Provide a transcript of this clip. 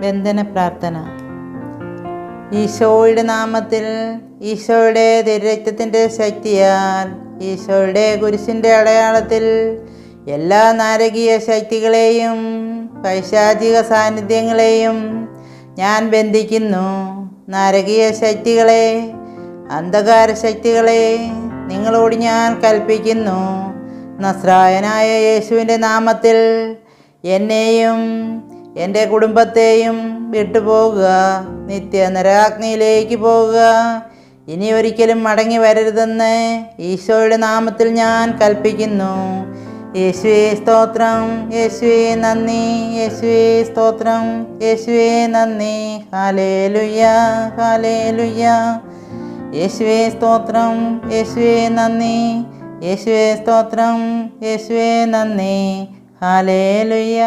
ബന്ധന പ്രാർത്ഥന. ഈശോയുടെ നാമത്തിൽ ഈശോയുടെ തിരരക്തത്തിന്റെ ശക്തിയാൽ ഈശോയുടെ കുരിശിന്റെ അടയാളത്തിൽ എല്ലാ നാരകീയ ശക്തികളെയും പൈശാചിക സാന്നിധ്യങ്ങളെയും ഞാൻ ബന്ധിക്കുന്നു. നാരകീയ ശക്തികളെ അന്ധകാര ശക്തികളെ നിങ്ങളോട് ഞാൻ കൽപ്പിക്കുന്നു. നസ്രായനായ യേശുവിന്റെ നാമത്തിൽ എന്നെയും എന്റെ കുടുംബത്തെയും വിട്ടുപോകുക നിത്യ നരാഗ്നിയിലേക്ക് പോകുക. ഇനി ഒരിക്കലും മടങ്ങി വരരുതെന്ന് ഈശോയുടെ നാമത്തിൽ ഞാൻ കൽപ്പിക്കുന്നു. യേശുവേ സ്തോത്രം യേശുവേ നന്ദി യേശുവേ സ്തോത്രം യേശുവേ നന്ദി. ഹാലേ ലുയ്യ ഹാലേ ലുയ്യ യേശുവേ സ്തോത്രം യേശുവേ നന്ദി. യേശുവേ സ്തോത്രം യേശുവേ നന്ദി. ഹാലേലുയ്യ